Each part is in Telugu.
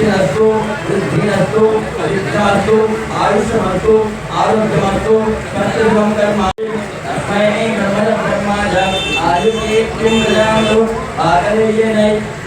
పుష్టిరస్తు వృద్ధిరస్తు విద్యాస్తు ఆయుషమస్తు ఆరోగ్యమస్తు కర్తవ్యం కర్మ తస్మై బ్రహ్మణ బ్రహ్మాజ ఆయుషే కిం ప్రజాంతు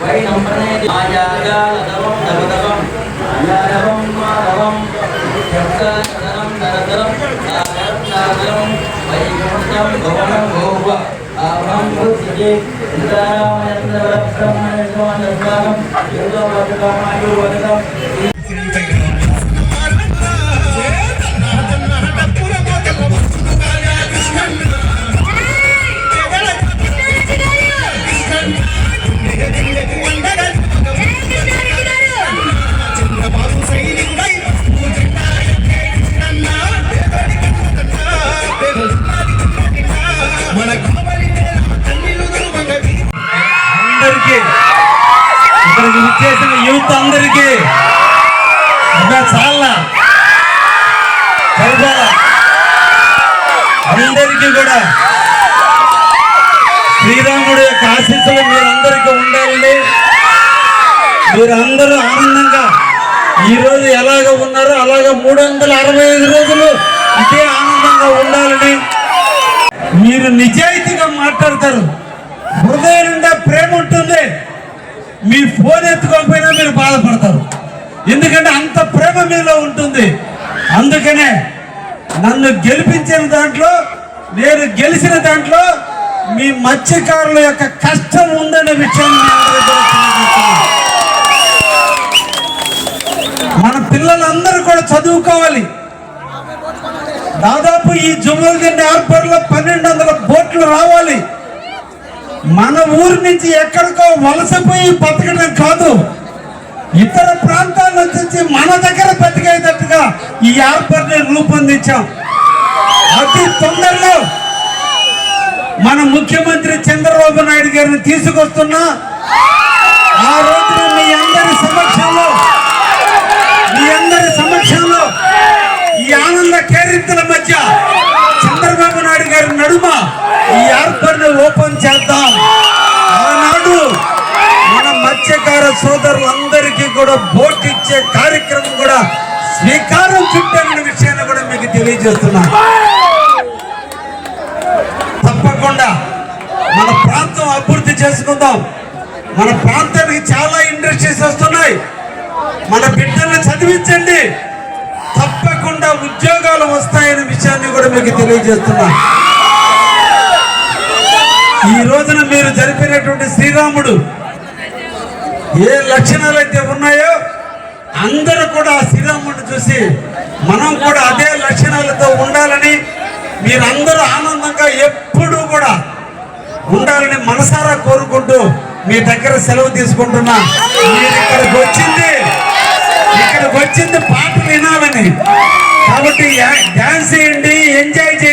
వై నంబనే ఆయాగాలదవం దవదవం ఆయారవం మాధవం భవనం భోవ ఆభం వృత్తికే ఇంద్రామయంద్ర స్వాగం యోగ వదకం యూత్ అందరికీ. ఇంకా చాలా అందరికీ కూడా. శ్రీరాముడు యొక్క ఆశీస్సులు మీరందరికీ ఉండాలండి. మీరందరూ ఆనందంగా ఈ రోజు ఎలాగ ఉన్నారో అలాగ మూడు వందల అరవై ఐదు రోజులు ఇదే ఆనందంగా ఉండాలని మీరు నిజాయితీగా మాట్లాడతారు. హృదయం నిండా ప్రేమ ఉంటుంది. మీ ఫోన్ ఎత్తుకోకపోయినా మీరు బాధపడతారు. ఎందుకంటే అంత ప్రేమ మీలో ఉంటుంది. అందుకనే నన్ను గెలిపించిన దాంట్లో నేను గెలిచిన దాంట్లో మీ మత్స్యకారుల యొక్క కష్టం ఉందనే విషయాన్ని మన పిల్లలందరూ కూడా చదువుకోవాలి. దాదాపు ఈ జుమ్మలదిండి ఏర్పాటులో పన్నెండు వందల బోట్లు రావాలి. మన ఊరు నుంచి ఎక్కడికో వలసపోయి బతకడం కాదు. ఇతర ప్రాంతాల నుంచి మన దగ్గర బతికేటట్టుగా ఈ ఏర్పాటుని రూపొందించాం. అతి తొందరలో మన ముఖ్యమంత్రి చంద్రబాబు నాయుడు గారిని తీసుకొస్తున్నా ఆ రోజున మీ అందరి సమక్షంలో మీ అందరి సోదరులందరికీ కూడా బోట్ ఇచ్చే కార్యక్రమం కూడా స్వీకారం చుట్టాలన్న విషయాన్ని కూడా మీకు తెలియజేస్తున్నా. తప్పకుండా మన ప్రాంతం అభివృద్ధి చేసుకుందాం. మన ప్రాంతానికి చాలా ఇండస్ట్రీస్ వస్తున్నాయి. మన బిడ్డల్ని చదివించండి. తప్పకుండా ఉద్యోగాలు వస్తాయనే విషయాన్ని కూడా మీకు తెలియజేస్తున్నా. ఈ రోజున మీరు జరిపినటువంటి శ్రీరాముడు ఏ లక్షణాలు అయితే ఉన్నాయో అందరూ కూడా శ్రీరాముడిని చూసి మనం కూడా అదే లక్షణాలతో ఉండాలని మీరందరూ ఆనందంగా ఎప్పుడూ కూడా ఉండాలని మనసారా కోరుకుంటూ మీ దగ్గర సెలవు తీసుకుంటున్నా. మీరు ఇక్కడికి వచ్చింది ఇక్కడికి వచ్చింది పాటలు వినాలని. కాబట్టి డ్యాన్స్ చేయండి ఎంజాయ్ చేయండి.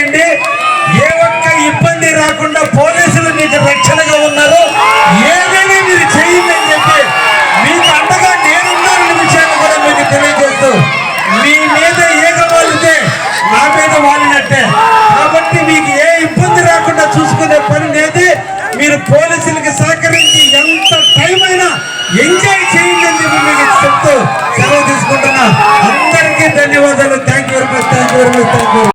చెప్తూ సెలవు